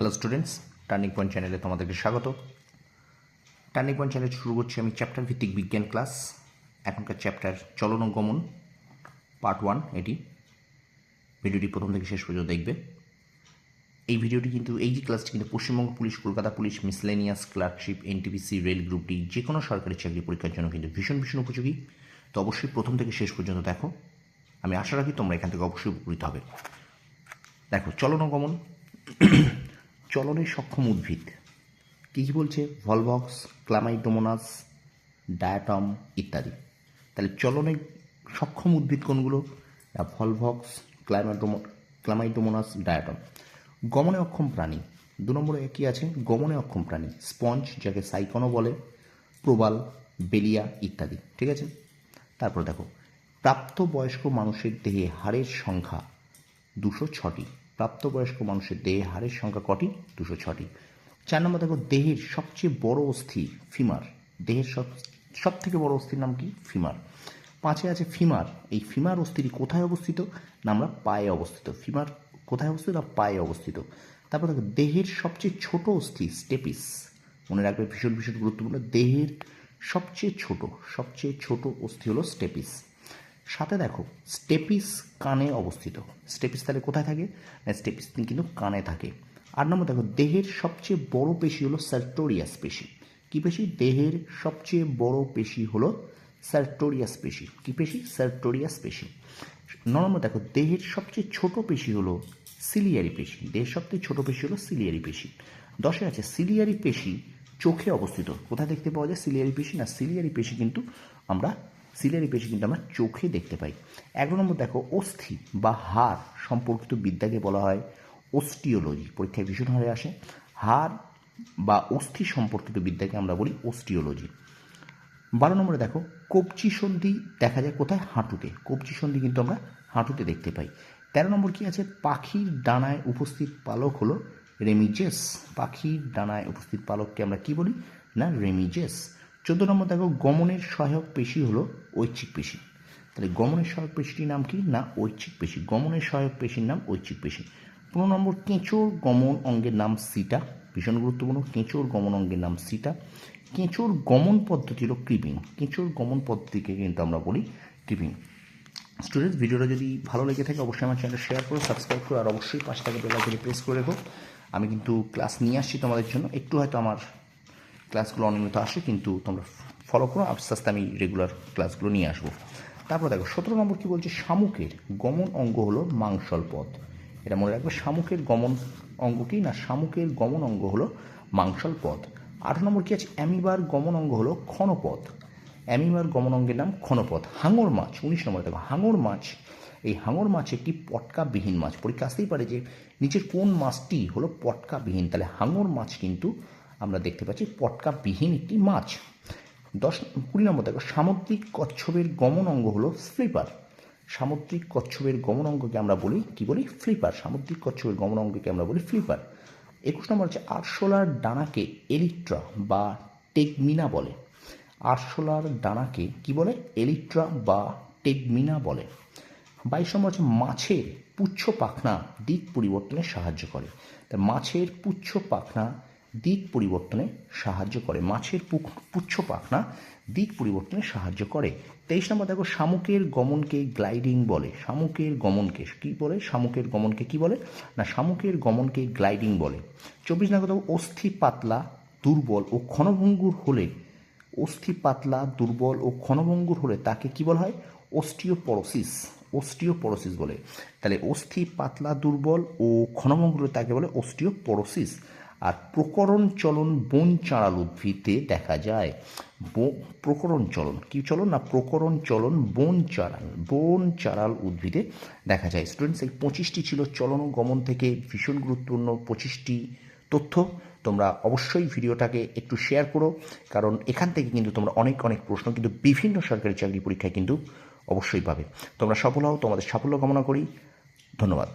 Hello students turning point চ্যানেলে তোমাদেরকে স্বাগত। টার্নিং পয়েন্ট চ্যানেল শুরু করছি আমি চ্যাপ্টার ভিত্তিক বিজ্ঞান ক্লাস এখনকার চ্যাপ্টার চলন ও গমন পার্ট ওয়ান এটি। ভিডিওটি প্রথম থেকে শেষ পর্যন্ত দেখবে। এই ভিডিওটি কিন্তু, এই যে ক্লাসটি কিন্তু Paschimbanga police, Kolkata police miscellaneous clerkship NTPC rail group D যে কোনো সরকারি চাকরি পরীক্ষার জন্য কিন্তু ভীষণ ভীষণ উপযোগী। তো অবশ্যই প্রথম থেকে শেষ পর্যন্ত দেখো। আমি আশা রাখি তোমরা এখান থেকে অবশ্যই উপকৃত হবে। দেখো, চলন গমন। চলনে সক্ষম উদ্ভিদ। কী কী বলছে? ভলভক্স ক্লামাইডোমোনাস ডায়াটম ইত্যাদি। তাহলে চলনে সক্ষম উদ্ভিদ কোনগুলো? ভলভক্স ক্লাইমাডোমো ক্লামাইডোমোনাস ডায়াটম গমনে অক্ষম প্রাণী। দু নম্বরে কী আছে? গমনে অক্ষম প্রাণী। স্পঞ্জ, যাকে সাইকনো বলে, প্রবাল, বেলিয়া ইত্যাদি। ঠিক আছে? তারপর দেখো, প্রাপ্তবয়স্ক মানুষের দেহে হাড়ের সংখ্যা দুশো ছটি। প্রাপ্তবয়স্ক মানুষের দেহে হাড়ের সংখ্যা কটি? দুশো ছটি। চার নম্বর দেখো, দেহের সবচেয়ে বড় অস্থি ফিমার। দেহের সব সব থেকে বড় অস্থির নাম কি? ফিমার। পাঁচে আছে ফিমার। এই ফিমার অস্থিটি কোথায় অবস্থিত? না, আমরা পায়ে অবস্থিত। ফিমার কোথায় অবস্থিত? না, পায়ে অবস্থিত। তারপর দেখো, দেহের সবচেয়ে ছোট অস্থি স্টেপিস। মনে রাখবে, ভীষণ ভীষণ গুরুত্বপূর্ণ। দেহের সবচেয়ে ছোট সবচেয়ে ছোট অস্থি হলো স্টেপিস। সাথে দেখো, স্টেপিস কানে অবস্থিত। স্টেপিস তাহলে কোথায় থাকে? না, স্টেপিস কিন্তু কানে থাকে। আট নম্বর দেখো, দেহের সবচেয়ে বড় পেশি হলো সার্টোরিয়াস পেশি। কি পেশি? দেহের সবচেয়ে বড় পেশি হলো সার্টোরিয়াস পেশি। কি পেশি? সার্টোরিয়াস পেশি। নম্বর দেখো, দেহের সবচেয়ে ছোট পেশি হলো সিলিয়ারি পেশি। দেহের সবচেয়ে ছোট পেশি হলো সিলিয়ারি পেশি। দশে আছে, সিলিয়ারি পেশি চোখে অবস্থিত। কোথায় দেখতে পাওয়া যায়? সিলিয়ারি পেশি। না, সিলিয়ারি পেশি কিন্তু আমরা সিলিয়ারি পেশি কিন্তু আমরা চোখে দেখতে পাই। এগারো নম্বর দেখো, অস্থি বা হাড় সম্পর্কিত বিদ্যাকে বলা হয় অস্টিওলজি। পরীক্ষায় ভীষণ হারে আসে। হাড় বা অস্থি সম্পর্কিত বিদ্যাকে আমরা বলি অস্টিওলজি। বারো নম্বরে দেখো কবচি সন্ধি দেখা যায় কোথায়? হাঁটুতে। কবচি সন্ধি কিন্তু আমরা হাঁটুতে দেখতে পাই। তেরো নম্বর কি আছে? পাখির ডানায় উপস্থিত পালক হলো রেমিজেস। পাখির ডানায় উপস্থিত পালককে আমরা কি বলি? না, রেমিজেস। চোদ্দ নম্বর দেখো, গমনের সহায়ক পেশি হলো ঐচ্ছিক পেশি। তাহলে গমনের সহায়ক পেশিটির নাম কি? না, ঐচ্ছিক পেশি। গমনের সহায়ক পেশির নাম ঐচ্ছিক পেশি। পনেরো নম্বর, কেঁচোর গমন অঙ্গের নাম সিটা। ভীষণ গুরুত্বপূর্ণ, কেঁচোর গমন অঙ্গের নাম সিটা। কেঁচোর গমন পদ্ধতি হলো ক্রিপিং কেঁচোর গমন পদ্ধতিকে কিন্তু আমরা বলি ক্রিপিং স্টুডেন্টস ভিডিওটা যদি ভালো লেগে থাকে, অবশ্যই আমার চ্যানেলটা শেয়ার করো সাবস্ক্রাইব করো, আর অবশ্যই পাঁচ টাকা বেলা করে প্রেস করে রেখো। আমি কিন্তু ক্লাস নিয়ে আসছি তোমাদের জন্য। একটু হয়তো আমার ক্লাসগুলো অনিয়মিত আসে, কিন্তু তোমরা ফলো করো আস্তে আস্তে আমি রেগুলার ক্লাসগুলো নিয়ে আসব। তারপর দেখো, সতেরো নম্বর কী বলছে? শামুকের গমন অঙ্গ হলো মাংসল পথ এটা মনে রাখবে, শামুকের গমন অঙ্গ কি? না, শামুকের গমন অঙ্গ হলো মাংসল পথ আঠারো নম্বর কী আছে? অ্যামিবার গমন অঙ্গ হলো ক্ষণপথ। অ্যামিবার গমন অঙ্গের নাম ক্ষণপথ। হাঙর মাছ, উনিশ নম্বর দেখো, হাঙর মাছ, এই হাঙর মাছ একটি পটকাবিহীন মাছ। পরীক্ষা আসতেই পারে যে নিচের কোন মাছটি হলো পটকাবিহীন। তাহলে হাঙর মাছ কিন্তু আমরা দেখতে পাচ্ছি পটকাবিহীন একটি মাছ। দশ, কুড়ি নম্বর দেখো, সামুদ্রিক কচ্ছপের গমন অঙ্গ হলো স্লিপার। সামুদ্রিক কচ্ছপের গমন অঙ্গকে আমরা বলি, কি বলি? ফ্লিপার। সামুদ্রিক কচ্ছপের গমন অঙ্গকে আমরা বলি ফ্লিপার। একুশ নম্বর হচ্ছে আরশোলার ডানাকে এলিট্রা বা টেকমিনা বলে। আরশোলার ডানাকে কি বলে? এলিট্রা বা টেকমিনা বলে। বাইশ নম্বর হচ্ছে মাছের পুচ্ছ পাখনা দিক পরিবর্তনে সাহায্য করে। তা মাছের পুচ্ছ পাখনা দিক পরিবর্তনে সাহায্য করে। মাছের পুচ্ছ পাখনা দিক পরিবর্তনে সাহায্য করে। তেইশ নম্বর দেখো, শামুকের গমনকে গ্লাইডিং বলে। শামুকের গমনকে কি বলে? শামুকের গমনকে কি বলে? না, শামুকের গমনকে গ্লাইডিং বলে। চব্বিশ নম্বর দেখো, অস্থি পাতলা, দুর্বল ও ক্ষণভঙ্গুর হলে, অস্থি পাতলা, দুর্বল ও ক্ষণভঙ্গুর হলে তাকে কি বলা হয়? অস্টিওপরোসিস অস্টিওপরোসিস বলে। তাহলে অস্থি পাতলা, দুর্বল ও ক্ষণভঙ্গুর তাকে বলে অস্টিওপরোসিস। আর প্রকরণ চলন বন চাঁড়াল উদ্ভিদে দেখা যায়। প্রকরণ চলন, কি চলন না প্রকরণ চলন বন চাড়াল বন চাড়াল উদ্ভিদে দেখা যায়। স্টুডেন্টস এই পঁচিশটি ছিল চলন গমন থেকে ভীষণ গুরুত্বপূর্ণ পঁচিশটি তথ্য। তোমরা অবশ্যই ভিডিওটাকে একটু শেয়ার করো, কারণ এখান থেকে কিন্তু তোমরা অনেক অনেক প্রশ্ন কিন্তু বিভিন্ন সরকারি চাকরি পরীক্ষায় কিন্তু অবশ্যই পাবে। তোমরা সফল হও, তোমাদের সাফল্য কামনা করি। ধন্যবাদ।